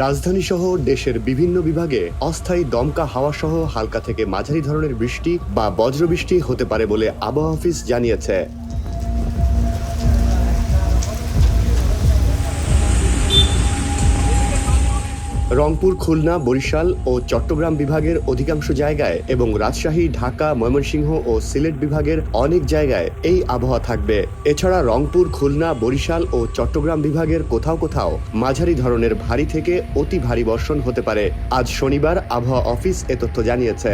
রাজধানী সহ দেশের বিভিন্ন বিভাগে অস্থায়ী দমকা হাওয়া সহ হালকা থেকে মাঝারি ধরনের বৃষ্টি বা বজ্রবৃষ্টি হতে পারে বলে আবহাওয়া অফিস জানিয়েছে। রংপুর, খুলনা, বরিশাল ও চট্টগ্রাম বিভাগের অধিকাংশ জায়গায় এবং রাজশাহী, ঢাকা, ময়মনসিংহ ও সিলেট বিভাগের অনেক জায়গায় এই আবহাওয়া থাকবে। এছাড়া রংপুর, খুলনা, বরিশাল ও চট্টগ্রাম বিভাগের কোথাও কোথাও মাঝারি ধরনের ভারী থেকে অতি ভারী বর্ষণ হতে পারে। আজ শনিবার আবহাওয়া অফিস এ তথ্য জানিয়েছে।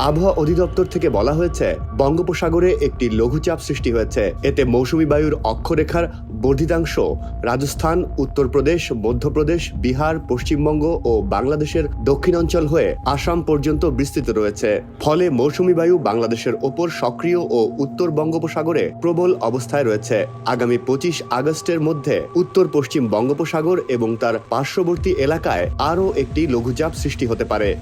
আবহাওয়া অধিদপ্তর থেকে বলা হয়েছে, বঙ্গোপসাগরে একটি লঘুচাপ সৃষ্টি হয়েছে। এতে মৌসুমী বায়ুর অক্ষরেখার বর্ধিতাংশ রাজস্থান, উত্তরপ্রদেশ, মধ্যপ্রদেশ, বিহার, পশ্চিমবঙ্গ ও বাংলাদেশের দক্ষিণাঞ্চল হয়ে আসাম পর্যন্ত বিস্তৃত রয়েছে। ফলে মৌসুমী বায়ু বাংলাদেশের ওপর সক্রিয় ও উত্তর বঙ্গোপসাগরে প্রবল অবস্থায় রয়েছে। আগামী পঁচিশ আগস্টের মধ্যে উত্তর পশ্চিম বঙ্গোপসাগর এবং তার পার্শ্ববর্তী এলাকায় আরও একটি লঘুচাপ সৃষ্টি হতে পারে।